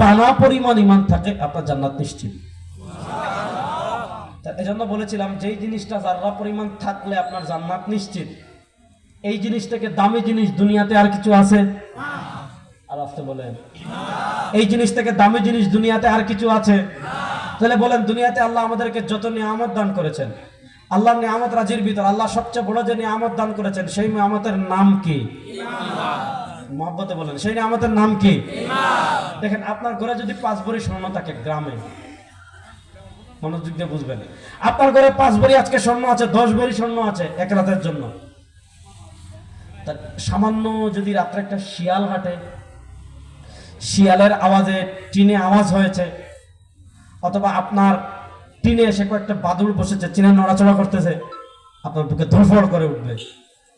বানা পরিমাণ ইমান থাকে, আপনার জান্নাত নিশ্চিত। এজন্য বলেছিলাম, যেই জিনিসটা যারা পরিমাণ থাকলে আপনার জান্নাত নিশ্চিত, এই জিনিসটাকে দামি জিনিস দুনিয়াতে আর কিছু আছে? আর আসতে বলেন। এই জিনিস থেকে দামি জিনিস দুনিয়াতে আর কিছু আছে? তাহলে বলেন, দুনিয়াতে আল্লাহ আমাদেরকে যত নিয়ামত দান করেছেন আল্লাহ নিয়ামত রাজির ভিতর আল্লাহ সবচেয়ে বড় যে নিয়ামত দান করেছেন, সেই নিয়ামতের নাম কি? মহব্বতে বলেন, সেই নিয়ামতের নাম কি? দেখেন, আপনার ঘরে যদি পাঁচ ভরি স্বর্ণ থাকে গ্রামে, মনোযোগ দিয়ে বুঝবেন। আপনার ঘরে পাঁচ ভরি আজকে স্বর্ণ আছে, দশ ভরি স্বর্ণ আছে এক রাতের জন্য। সামান্য যদি রাত্রে একটা শিয়াল হাঁটে, শিয়ালের আওয়াজে টিনে আওয়াজ হয়েছে, অথবা আপনার টিনে এসে কয়েকটা বাদুড় বসেছে চিনে নড়াচড়া করতেছে, আপনার বুকে ধরফড় করে উঠবে।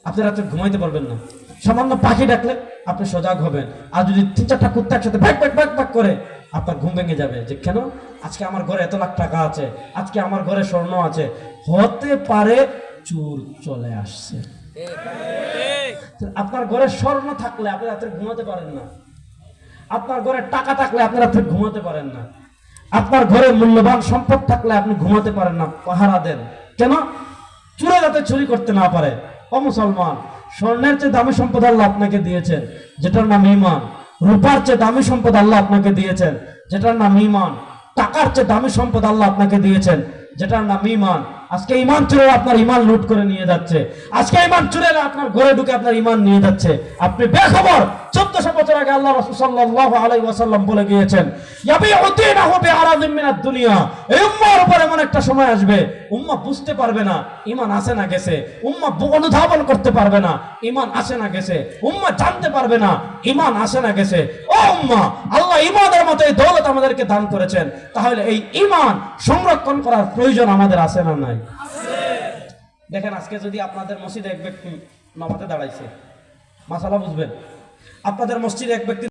আপনি রাত্রে ঘুমাইতে পারবেন না। সামান্য পাখি ডাকলে আপনি সজাগ হবেন। আর যদি তিন চারটা কুত্তা একসাথে ব্যাক ব্যাক ব্যাক ব্যাক করে আপনার ঘুম ভেঙে যাবে। যে কেন? আজকে আমার ঘরে এত লাখ টাকা আছে, আজকে আমার ঘরে স্বর্ণ আছে। হতে পারে চোর চলে আসছে। আপনার ঘরে স্বর্ণ থাকলে আপনি রাত্রে ঘুমাতে পারেন না। আপনার ঘরে টাকা থাকলে আপনি রাত্রে ঘুমাতে পারেন না। আপনার ঘরে মূল্যবান সম্পদ থাকলে আপনি ঘুমাতে পারেন না। পাহারা দেন। কেন? চুরে যাতে চুরি করতে না পারে। ও মুসলমান স্বর্ণের চেয়ে দামি সম্পদ আল্লাহ আপনাকে দিয়েছেন, যেটার নাম ইমান রূপার চেয়ে দামি সম্পদ আল্লাহ আপনাকে দিয়েছেন, যেটার নাম ইমান টাকার চেয়ে দামি সম্পদ আল্লাহ আপনাকে দিয়েছেন, যেটার নাম ইমান আজকে ইমান চুরে আপনার ইমান লুট করে নিয়ে যাচ্ছে। আজকে ইমান চুরে আপনার ঘরে ঢুকে আপনার ইমান নিয়ে যাচ্ছে। আপনি বেখবর, চোদ্দশো বছর আগে আল্লাহ রসুল সাল্লাল্লাহু আলাইহি ওয়াসাল্লাম বলে গিয়েছেন ইয়াবিউদ্দিনাহু বিআরাদিন মিনাদ দুনিয়া। এই উম্মার উপর এমন একটা সময় আসবে, উম্মা বুঝতে পারবে না ইমান আছে না গেছে। উম্মা অনুধাবন করতে পারবে না ইমান আছে না গেছে। উম্মা জানতে পারবে না ইমান আছে না গেছে। ও উম্মা ইমানের মতো এই দৌলত আমাদেরকে দান করেছেন, তাহলে এই ইমান সংরক্ষণ করার প্রয়োজন আমাদের আছে না নাই? দেখেন, আজকে যদি আপনাদের মসজিদে এক ব্যক্তি নামাতে দাঁড়াইছে, মাসালা বুঝবেন, আপনাদের মসজিদে এক ব্যক্তি